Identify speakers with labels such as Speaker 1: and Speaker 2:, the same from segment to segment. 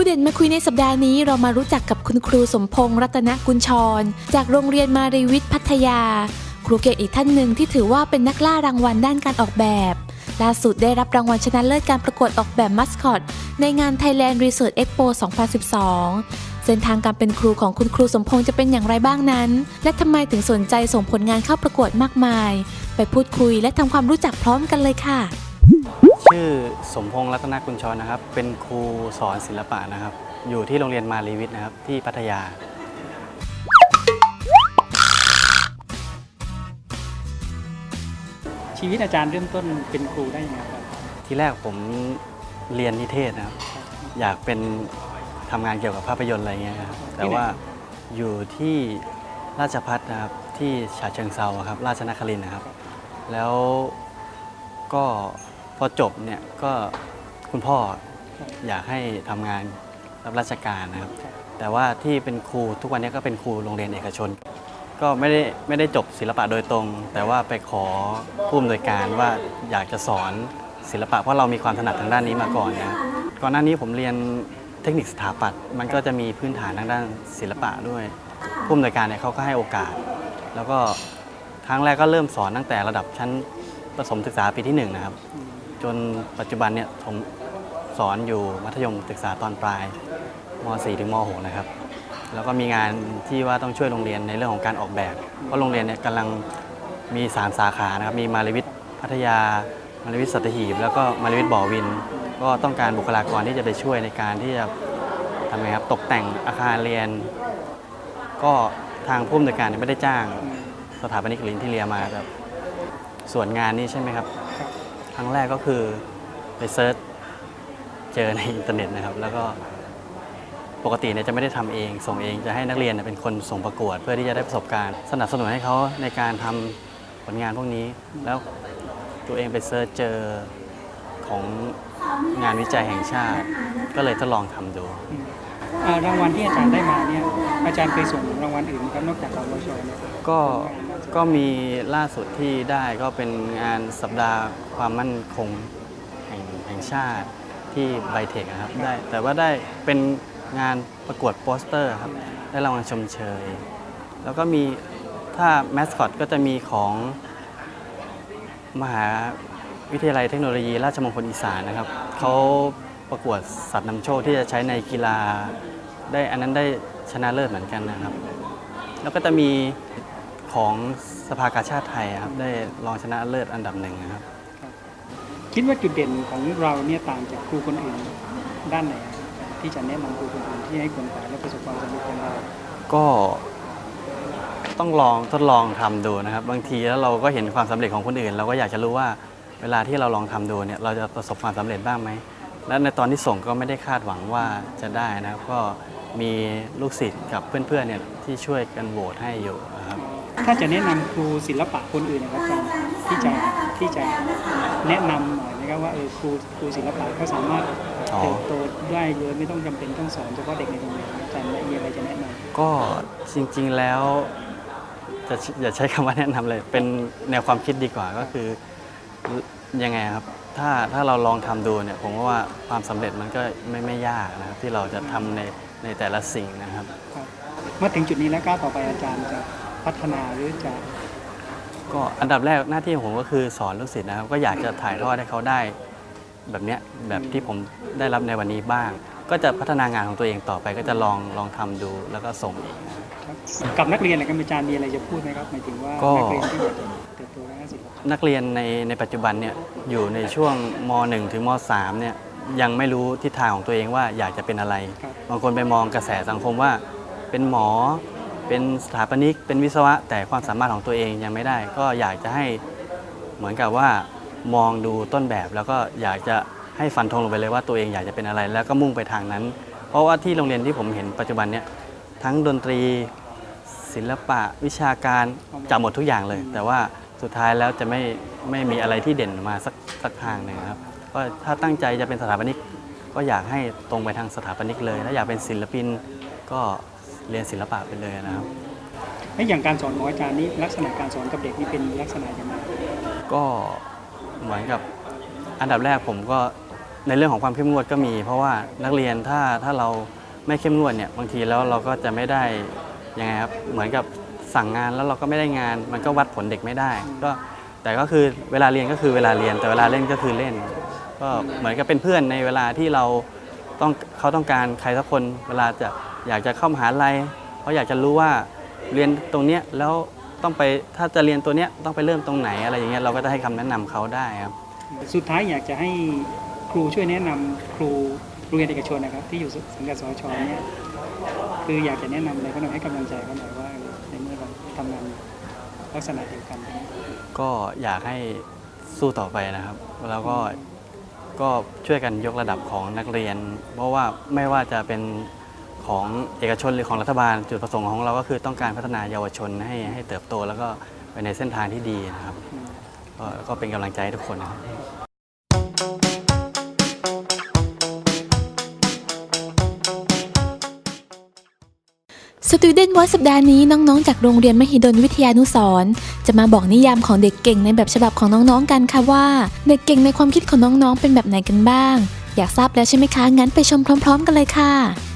Speaker 1: รูเด่นมาคุยในสัปดาห์นี้เรามารู้จักกับคุณครูสมพงษ์รัตนกุลชร จากโรงเรียนมารีวิทย์พัทยา ครูเก่งอีกท่านหนึ่งที่ถือว่าเป็นนักล่ารางวัลด้านการออกแบบ ล่าสุดได้รับรางวัลชนะเลิศการประกวดออกแบบมัสคอต ในงาน Thailand Research Expo 2012 เส้นทางการเป็นครูของคุณครูสมพงษ์จะเป็นอย่างไรบ้างนั้น และทำไมถึงสนใจส่งผลงานเข้าประกวดมากมาย ไปพูดคุยและทำความรู้จักพร้อมกันเลยค่ะ
Speaker 2: ชื่อสมพงษ์รัตนกุลชรนะครับ เป็นครูสอนศิลปะนะครับ อยู่ที่โรงเรียนมารีวิทย์นะครับ ที่พัทยา
Speaker 3: ชีวิตอาจารย์เริ่มต้นเป็นครูได้ยังไงครับ
Speaker 2: ที่แรกผมเรียนนิเทศนะครับ อยากเป็นทำงานเกี่ยวกับภาพยนตร์อะไรเงี้ยนะครับแต่ว่าอยู่ที่ราชพัฒนะครับที่ฉะเชิงเซาอะครับ ราชนครินทร์นะครับ แล้วก็ พอจบเนี่ยก็คุณพ่ออยากให้ทำงานรับราชการนะครับ แต่ว่าที่เป็นครูทุกวันนี้ก็เป็นครูโรงเรียนเอกชน ก็ไม่ได้ไม่ได้จบศิลปะโดยตรง แต่ว่าไปขอผู้อำนวยการว่าอยากจะสอนศิลปะเพราะเรามีความถนัดทางด้านนี้มาก่อนนะครับก่อนหน้านี้ผมเรียนเทคนิคสถาปัตย์มันก็จะมีพื้นฐานทางด้านศิลปะด้วยผู้อำนวยการเนี่ยเขาก็ให้โอกาส แล้วก็ครั้งแรกก็เริ่มสอนตั้งแต่ระดับชั้นประถมศึกษาปีที่หนึ่งนะครับ จนปัจจุบันเนี่ยผมสอนอยู่มัธยมศึกษาตอนปลายม .4 ถึงม .6 นะครับ แล้วก็มีงานที่ว่าต้องช่วยโรงเรียนในเรื่องของการออกแบบ เพราะโรงเรียนเนี่ยกำลังมี 3 สาขานะครับ มีมาลวิทย์พัทยา มาลวิทย์สัตหีบ แล้วก็มาลวิทย์บ่อวิน ก็ต้องการบุคลากรที่จะไปช่วยในการที่จะทำไงครับตกแต่งอาคารเรียน ก็ทางผู้อำนวยการเนี่ยไม่ได้จ้างสถาปนิกหรือินทีเรียมาแบบส่วนงานนี้ใช่ไหมครับ รั้งแรกก็คือไปเซิร์ชเจอในอินเทอร์เน็ตนะครับ แล้วก็ปกติเนี่ยจะไม่ได้ทำเอง ส่งเองจะให้นักเรียนเนี่ยเป็นคนส่งประกวด เพื่อที่จะได้ประสบการณ์ สนับสนุนให้เขาในการทำผลงานพวกนี้ แล้วตัวเองไปเซิร์ชเจอของงานวิจัยแห่งชาติ ก็เลยทดลองทำดู
Speaker 3: อ่ารางวัลที่อาจารย์ได้มาเนี่ยอาจารย์เคยส่งรางวัลอื่นไหมครับนอกจากของวชเนี่ย
Speaker 2: ก็ ก็มีล่าสุดที่ได้ก็เป็นงานสัปดาห์ความมั่นคงแห่งแห่งชาติที่ไบเทคนะครับได้แต่ว่าได้เป็นงานประกวดโปสเตอร์ครับได้รางวัลชมเชย แล้วก็มีถ้าแมสคอตก็จะมีของมหาวิทยาลัยเทคโนโลยี ราชมงคลอีสานนะครับเขาประกวดสัตว์นำโชคที่จะใช้ในกีฬาได้อันนั้นได้ชนะเลิศเหมือนกันนะครับ แล้วก็จะมี ของสภากาชาติไทยครับได้รองชนะเลิศอันดับหนึ่งนะครับ
Speaker 3: คิดว่าจุดเด่นของเราเนี่ยต่างจากครูคนอื่นด้านไหนครับที่จะแนะนำครูคนอื่นที่ให้คนฝ่ายและประสบความสำเร็จของเรา
Speaker 2: ก็ต้องลองทดลองทำดูนะครับ บางทีแล้วเราก็เห็นความสำเร็จของคนอื่น เราก็อยากจะรู้ว่าเวลาที่เราลองทำดูเนี่ยเราจะประสบความสำเร็จบ้างไหมและในตอนที่ส่งก็ไม่ได้คาดหวังว่าจะได้นะครับก็มีลูกศิษย์กับเพื่อนๆเนี่ยที่ช่วยกันโหวตให้อยู่นะครับ
Speaker 3: ถ้าจะแนะนำครูศิลปะคนอื่นนะครับอาจารย์ที่จะที่จะแนะนำหน่อยนะครับว่าเออครูครูศิลปะเขาสามารถ
Speaker 2: อ๋อ
Speaker 3: เติบโตได้โดยไม่ต้องจำเป็นต้องสอนเฉพาะเด็กในโรงเรียนอาจารย์มีอะไรจะแนะนำ
Speaker 2: ก็จริงๆแล้วจะอย่าใช้คำว่าแนะนำเลย เป็นแนวความคิดดีกว่าก็คือยังไงครับ ถ้าถ้าเราลองทำดูเนี่ยผมว่าความสำเร็จมันก็ไม่ไม่ยากนะครับ ที่เราจะทำในในแต่ละสิ่งนะครับ
Speaker 3: ครับมาถึงจุดนี้แล้วก้าวต่อไปอาจารย์จะ พัฒนาหรือจะ
Speaker 2: ก็อันดับแรกหน้าที่ของผมก็คือสอนลูกศิษย์นะครับ ก็อยากจะถ่ายทอดให้เขาได้แบบเนี้ยแบบที่ผมได้รับในวันนี้บ้าง ก็จะพัฒนางานของตัวเองต่อไป ก็จะลองลองทำดูแล้วก็ส่งอีกนะครับ
Speaker 3: ครับกับนักเรียนนะครับอาจารย์มีอะไรจะพูดไหมครับหมายถึงว่า
Speaker 2: ก็
Speaker 3: นักเรียนที่อยากจะเติบโตด้านศิลปะ
Speaker 2: นักเรียนในในปัจจุบันเนี่ยอยู่ในช่วงม .1 ถึงม .3 เนี่ยยังไม่รู้ทิศทางของตัวเองว่าอยากจะเป็นอะไร
Speaker 3: ครับ
Speaker 2: บางคนไปมองกระแสสังคมว่า เป็นหมอ เป็นสถาปนิกเป็นวิศวะ แต่ความสามารถของตัวเองยังไม่ได้ ก็อยากจะให้เหมือนกับว่ามองดูต้นแบบ แล้วก็อยากจะให้ฟันธงลงไปเลยว่าตัวเองอยากจะเป็นอะไร แล้วก็มุ่งไปทางนั้น เพราะว่าที่โรงเรียนที่ผมเห็นปัจจุบันเนี่ยทั้งดนตรีศิลปะวิชาการจับหมดทุกอย่างเลย แต่ว่าสุดท้ายแล้วจะไม่ไม่มีอะไรที่เด่นมาสักสักทางหนึ่งครับก็ถ้าตั้งใจจะเป็นสถาปนิกก็อยากให้ตรงไปทางสถาปนิกเลย ถ้าอยากเป็นศิลปินก็ เรียนศิลปะไปเลยนะครับ
Speaker 3: และอย่างการสอนของอาจารย์นี้ลักษณะการสอนกับเด็กนี่เป็นลักษณะยังไง
Speaker 2: ก็เหมือนกับอันดับแรกผมก็ในเรื่องของความเข้มงวดก็มี เพราะว่านักเรียนถ้าถ้าเราไม่เข้มงวดเนี่ยบางทีแล้วเราก็จะไม่ได้ยังไงครับเหมือนกับสั่งงานแล้วเราก็ไม่ได้งาน มันก็วัดผลเด็กไม่ได้ ก็แต่ก็คือเวลาเรียนก็คือเวลาเรียนแต่เวลาเล่นก็คือเล่น ก็เหมือนกับเป็นเพื่อนในเวลาที่เราต้องเขาต้องการใครสักคนเวลาจะอยากจะเข้ามหาลัยเขาอยากจะรู้ว่าเรียนตรงเนี้ยแล้วต้องไปถ้าจะเรียนตัวเนี้ยต้องไปเริ่มตรงไหนอะไรอย่างเงี้ยเราก็จะให้คำแนะนำเขาได้ครับ
Speaker 3: สุดท้ายอยากจะให้ครูช่วยแนะนำครูโรงเรียนเอกชนนะครับ ที่อยู่สังกัดสชเนี่ยคืออยากจะแนะนำอะไรก็หน่อยให้กำลังใจเขาหน่อยว่าในเมื่อเราทำงานลักษณะเดียวกัน
Speaker 2: ก็อยากให้สู้ต่อไปนะครับ แล้วก็ก็ช่วยกันยกระดับของนักเรียน เพราะว่าไม่ว่าจะเป็น ของเอกชนหรือของรัฐบาล จุดประสงค์ของเราก็คือต้องการพัฒนาเยาวชนให้ให้เติบโต แล้วก็ไปในเส้นทางที่ดีนะครับก็ก็เป็นกำลังใจให้ทุกคนนะครับ
Speaker 1: สตูด e น t ว o สัปดาห์นี้น้องๆ จากโรงเรียนมหิดลวิทยานุสรณ์จะมาบอกนิยามของเด็กเก่งในแบบฉบับของน้องๆกันค่ะว่า เด็กเก่งในความคิดของน้องๆ เป็นแบบไหนกันบ้าง อยากทราบแล้วใช่ไหมคะ งั้นไปชมพร้อม ๆ กันเลยค่ะ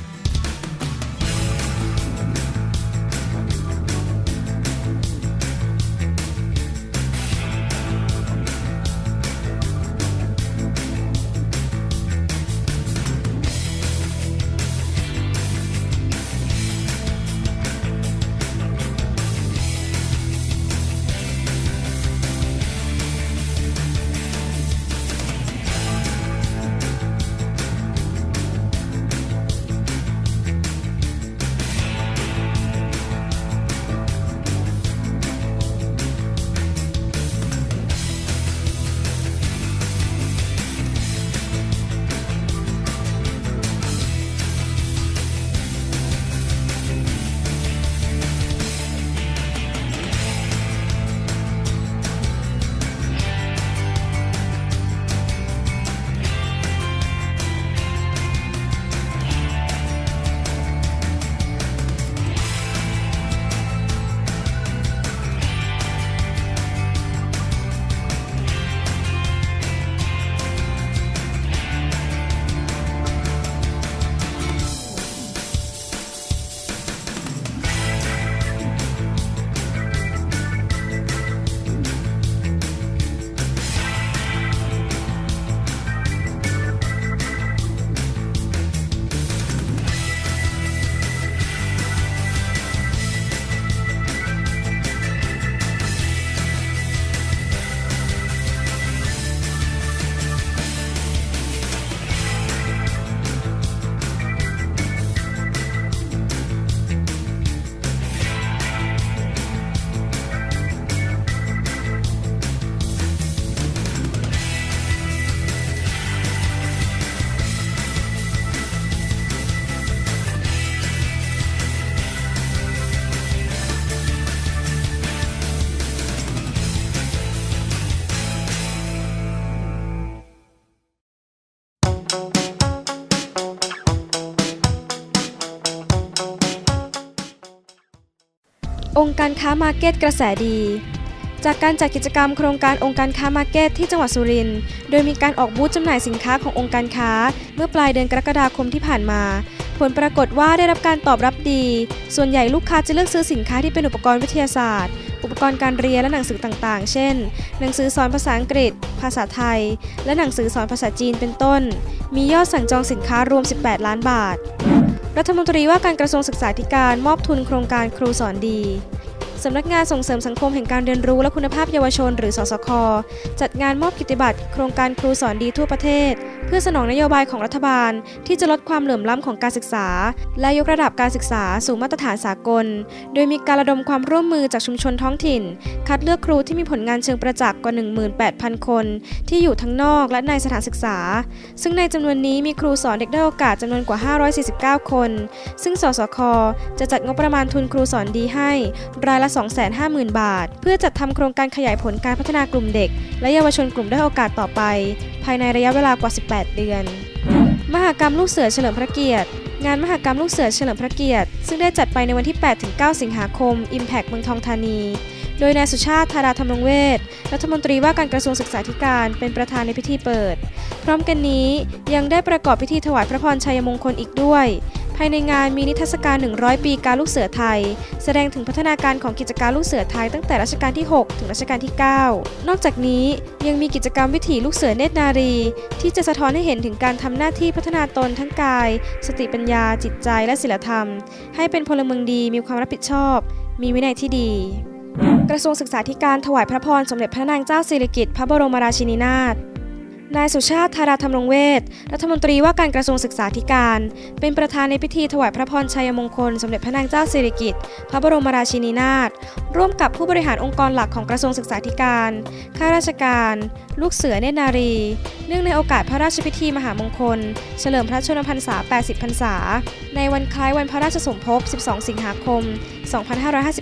Speaker 4: การค้ามาร์เก็ตกระแสดี จากการจัดกิจกรรมโครงการองค์การค้ามาร์เก็ตที่จังหวัดสุรินทร์ โดยมีการออกบูธจำหน่ายสินค้าขององค์การค้า เมื่อปลายเดือนกรกฎาคมที่ผ่านมา ผลปรากฏว่าได้รับการตอบรับดี ส่วนใหญ่ลูกค้าจะเลือกซื้อสินค้าที่เป็นอุปกรณ์วิทยาศาสตร์ อุปกรณ์การเรียนและหนังสือต่างๆ เช่น หนังสือสอนภาษาอังกฤษ ภาษาไทย และหนังสือสอนภาษาจีนเป็นต้น มียอดสั่งจองสินค้ารวม 18 ล้านบาทรัฐมนตรีว่าการกระทรวงศึกษาธิการมอบทุนโครงการครูสอนดี สำนักงานส่งเสริมสังคมแห่งการเรียนรู้และคุณภาพเยาวชน หรือสสค จัดงานมอบกิตติบัตรโครงการครูสอนดีทั่วประเทศ เพื่อสนองนโยบายของรัฐบาล ที่จะลดความเหลื่อมล้ำของการศึกษา และยกระดับการศึกษาสู่มาตรฐานสากล โดยมีการระดมความร่วมมือจากชุมชนท้องถิ่น คัดเลือกครูที่มีผลงานเชิงประจักษ์กว่า 18,000 คน ที่อยู่ทั้งนอกและในสถานศึกษา ซึ่งในจำนวนนี้มีครูสอนเด็กได้อยโอกาสจำนวนกว่า 549 คน ซึ่งสสค จะจัดงบประมาณทุนครูสอนดีให้รายละ250,000 บาท เพื่อจัดทำโครงการขยายผลการพัฒนากลุ่มเด็ก และเยาวชนกลุ่มได้อยโอกาสต่อไป ภายในระยะเวลากว่า 18 เดือน มหากรรมลูกเสือเฉลิมพระเกียรติ งานมหกรรมลูกเสือเฉลิมพระเกียรติ ซึ่งได้จัดไปในวันที่ 8-9 สิงหาคม Impact เมืองทองธานี โดยนายสุชาติธาราธรรมรงเวชรัฐมนตรีว่าการกระทรวงศึกษาธิการเป็นประธานในพิธีเปิด พร้อมกันนี้ยังได้ประกอบพิธีถวายพระพรชัยมงคลอีกด้วย ภายในงานมีนิทรรศการ 100 ปีการลูกเสือไทย แสดงถึงพัฒนาการของกิจการลูกเสือไทยตั้งแต่รัชกาลที่ 6 ถึงรัชกาลที่ 9 นอกจากนี้ยังมีกิจกรรมวิถีลูกเสือเนตรนารี ที่จะสะท้อนให้เห็นถึงการทำหน้าที่พัฒนาตนทั้งกาย สติปัญญา จิตใจและศีลธรรม ให้เป็นพลเมืองดีมีความรับผิดชอบ มีวินัยที่ดีกระทรวงศึกษาธิการถวายพระพรสมเด็จพระนางเจ้าสิริกิติ์พระบรมราชินีนาถ นายสุชาติธาราธรรมรงเวชรัฐมนตรีว่าการกระทรวงศึกษาธิการ เป็นประธานในพิธีถวายพระพรชัยมงคล สมเด็จพระนางเจ้าสิริกิติ์พระบรมราชินีนาถร่วมกับผู้บริหารองค์กรหลักของกระทรวงศึกษาธิการข้าราชการ ลูกเสือเนตรนารี เนื่องในโอกาสพระราชพิธีมหามงคล เฉลิมพระชนมพรรษา 80 พรรษา ในวันคล้ายวันพระราชสมภพ 12 สิงหาคม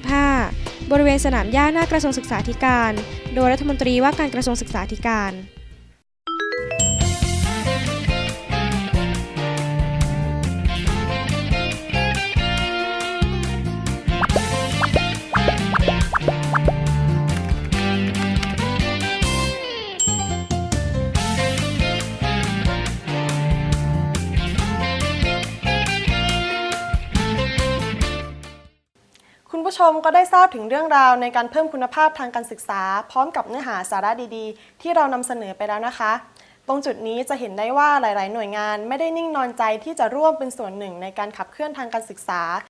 Speaker 4: 2555 บริเวณสนามหญ้าหน้ากระทรวงศึกษาธิการ โดยรัฐมนตรีว่าการกระทรวงศึกษาธิการ
Speaker 5: มก็ได้ทราบถึงเรื่องราวในการเพิ่มคุณภาพทางการศึกษา พร้อมกับเนื้อหาสาระดีๆ ที่เรานำเสนอไปแล้วนะคะ ตรงจุดนี้จะเห็นได้ว่าหลาย ๆ หน่วยงานไม่ได้นิ่งนอนใจที่จะร่วมเป็นส่วนหนึ่งในการขับเคลื่อนทางการศึกษา